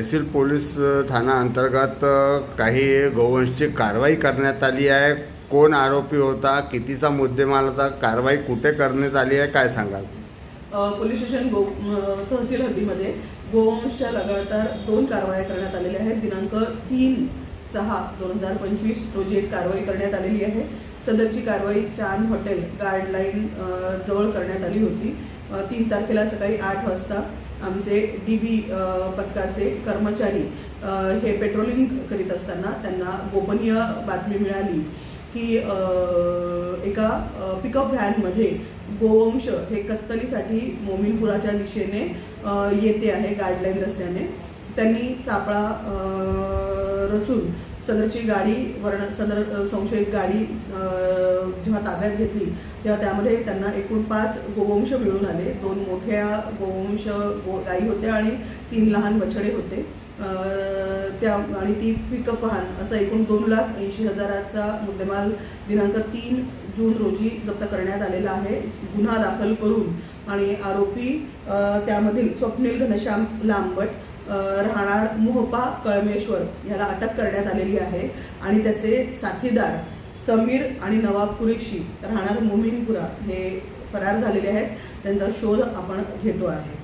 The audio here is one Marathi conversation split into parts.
तहसील पोलीस ठाणा अंतर्गत काही गोवंशची कारवाई करण्यात आली आहे. कोण आरोपी होता कितीचा मुद्देमाल होता कारवाई कुठे करण्यात आली आहे काय सांगाल? पोलीस स्टेशन गो तहसील हद्दीमध्ये गोवंशच्या लगातार दोन कारवाया करण्यात आलेल्या आहेत. दिनांक तीन सहा दोन हजार पंचवीस रोजी एक कारवाई करण्यात आलेली आहे. सदरची कारवाई चांद हॉटेल गाईडलाईन जवळ करण्यात आली होती. तीन तारखेला सकाळी आठ वाजता आमचे डी बी पथकाचे कर्मचारी हे पेट्रोलिंग करीत असताना त्यांना गोपनीय बातमी मिळाली की एका पिकअप व्हॅनमध्ये गोवंश हे कत्तलीसाठी मोमीनपुराच्या दिशेने येते आहे गाईडलाईन रस्त्याने. त्यांनी सापळा रचून सदरची गाडी वर्ण सदर संशयित गाडी जेव्हा ताब्यात घेतली तेव्हा त्यामध्ये त्यांना एकूण पाच गोवंश मिळून आले. दोन मोठ्या गोवंश गो गायी होत्या आणि तीन लहान बछडे होते. त्या आणि ती पिकअप वाहन असं एकूण दोन लाख ऐंशी हजाराचा मुद्देमाल दिनांक तीन जून रोजी जप्त करण्यात आलेला आहे. गुन्हा दाखल करून आणि आरोपी त्यामधील स्वप्नील घनश्याम लांबट राहणार मोहपा कळमेश्वर याला अटक करण्यात आलेली आहे. आणि त्याचे साथीदार समीर आणि नवाब कुरेशी राहणार मोमीनपुरा हे फरार झालेले आहेत. त्यांचा शोध आपण घेतो आहे.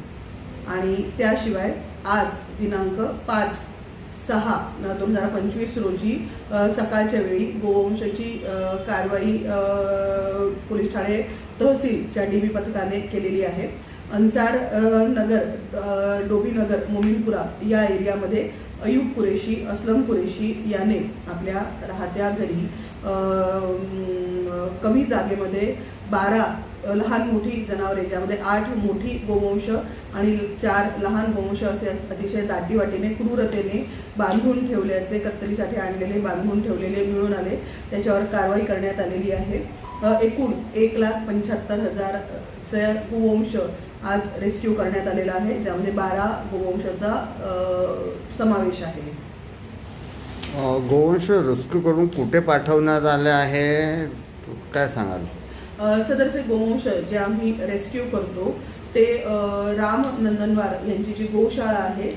आणि त्याशिवाय आज दिनांक पाच सहा दोन हजार पंचवीस रोजी सकाळच्या वेळी गोवंशाची कारवाई पोलीस ठाणे तहसीलच्या डी बी पथकाने केलेली आहे. अन्सार नगर अ, डोबीनगर मोमीनपुरा या एरियामध्ये अयूब कुरेशी असलम कुरेशी याने आपल्या राहत्या घरी कमी जागेमध्ये बारा लहान मोठी जनावरे ज्यामध्ये आठ मोठी गोवंश आणि चार लहान गोवंश असे अतिशय दाटीवाटीने क्रूरतेने बांधून ठेवल्याचे कत्तलीसाठी आणलेले बांधून ठेवलेले मिळून आले. त्याच्यावर कारवाई करण्यात आलेली आहे. एकूण एक लाख पंच्याहत्तर हजारचा गोवंश आज रेस्क्यू करण्यात आलेला आहे ज्यामध्ये बारा गोवंशाचा समावेश आहे. गोवंश रेस्क्यू करून कुठे पाठवण्यात आले आहे? काय सांगाल? सदरचे गोवंश जे आम्ही रेस्क्यू करतो ते राम नंदनवार यांची जी गोशाळा आहे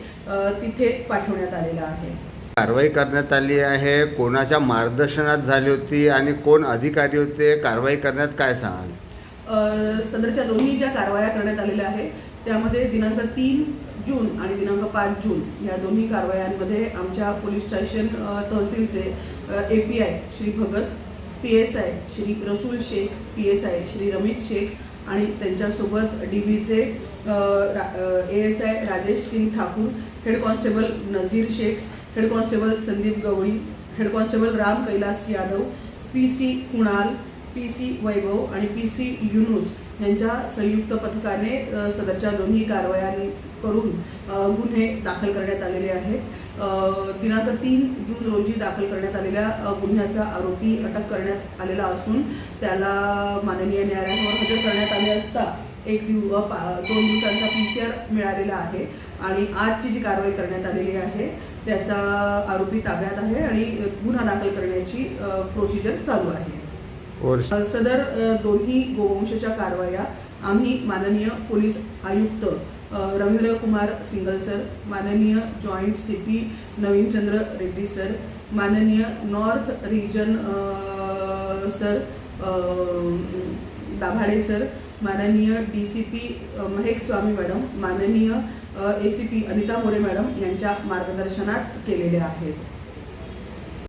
तिथे पाठवण्यात आलेलं आहे. कारवाई करण्यात आली आहे. कोणाच्या मार्गदर्शनात झाली होती आणि कोण अधिकारी होते? कारवाई करण्यात काय सांगाल? सदरच्या दोन्ही ज्या कारवाया करण्यात आलेल्या आहेत त्यामध्ये दिनांक तीन जून आणि दिनांक पाच जून या दोन्ही कारवायांमध्ये आमच्या police station तहसीलचे A P I Shri Bhagat P S I Shri Rasool Shaikh P S I Shri Ramesh Shaikh आणि त्यांच्यासोबत डी बीचे A S I Rajesh Singh Thakur head constable Nazir Shaikh head constable Sandeep Gawali head constable Ram Kailas Yadav P C Kunal P C Vaibhav आणि पी सी युनुस यांच्या संयुक्त पथकाने सदरच्या दोन्ही कारवाया करून गुन्हे दाखल करण्यात आलेले आहेत. दिनांक तीन जून रोजी दाखल करण्यात आलेल्या गुन्ह्याचा आरोपी अटक करण्यात आलेला असून त्याला माननीय न्यायालयासमोर हजर करण्यात आले असता एक दिव पा- दोन दिवसांचा पी सी आर मिळालेला आहे आणि आजची जी कारवाई करण्यात आलेली आहे त्याचा आरोपी ताब्यात आहे आणि गुन्हा दाखल करण्याची प्रोसिजर चालू आहे. और सदर दोन्ही गोवंशाच्या कारवाया आम्ही माननीय पोलीस आयुक्त रवींद्र कुमार सिंगल सर माननीय joint C P Navinchandra Reddy sir माननीय north region sir Dabhade sir माननीय D C P Mahek Swami madam माननीय A C P Anita More madam यांच्या मार्गदर्शनात केलेले आहेत.